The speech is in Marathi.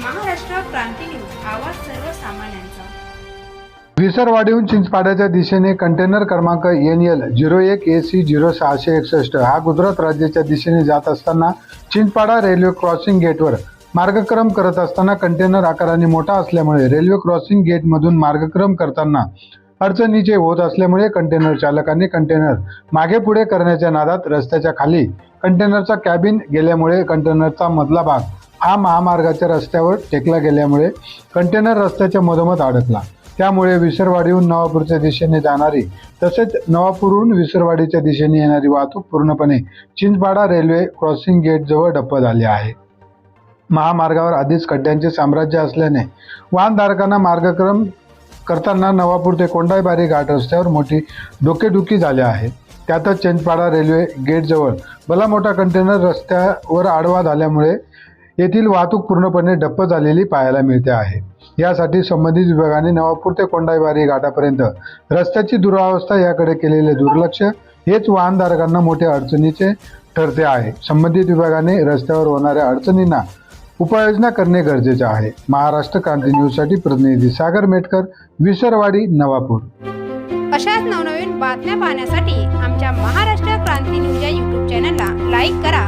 क्रांती न्यूज आवाज सर्वसामान्यांचा. विसरवाडीहून चिंचपाड्याच्या दिशेने कंटेनर क्रमांक एन एल झिरो एक ए सी झिरो सहाशे एकसष्ट हा गुजरात राज्याच्या दिशेने जात असताना चिंचपाडा रेल्वे क्रॉसिंग गेटवर मार्गक्रम करत असताना कंटेनर आकाराने मोठा असल्यामुळे रेल्वे क्रॉसिंग गेटमधून मार्गक्रम करताना अडचणीचे होत असल्यामुळे कंटेनर चालकाने कंटेनर मागे पुढे करण्याच्या नादात रस्त्याच्या खाली कंटेनरचा कॅबिन गेल्यामुळे कंटेनरचा मधला भाग हा महामार्गाच्या रस्त्यावर टेकला गेल्यामुळे कंटेनर रस्त्याच्या मधोमध अडकला. त्यामुळे विसरवाडीहून नवापूरच्या दिशेने जाणारी तसेच नवापूरहून विसरवाडीच्या दिशेने येणारी वाहतूक पूर्णपणे चिंचपाडा रेल्वे क्रॉसिंग गेट जवळ डप्प झाली आहे. महामार्गावर आधीच खड्ड्यांचे साम्राज्य असल्याने वाहनधारकांना मार्गक्रम करताना नवापूर ते कोंडाईबारी घाट रस्त्यावर मोठी डोकेडुकी झाली आहे. त्यातच चिंचपाडा रेल्वे गेटजवळ भला मोठा कंटेनर रस्त्यावर आडवा झाल्यामुळे येथील वाहतूक पूर्णपणे डप्प झालेली पाहायला मिळते आहे. यासाठी संबंधित विभागाने नवापूर ते कोंडाईबारी घाटापर्यंत रस्त्याची दुरावस्था याकडे केलेले दुर्लक्ष हेच वाहनधारकांना मोठ्या अडचणीचे ठरते आहे. संबंधित विभागाने रस्त्यावर होणाऱ्या अडचणींना उपाययोजना करणे गरजेचे आहे. महाराष्ट्र क्रांती न्यूजसाठी प्रतिनिधी सागर मेटकर विसरवाडी नवापूर. अशाच नवनवीन बातम्या पाहण्यासाठी आमच्या महाराष्ट्र क्रांती न्यूज या यूट्यूब चॅनलला लाईक करा.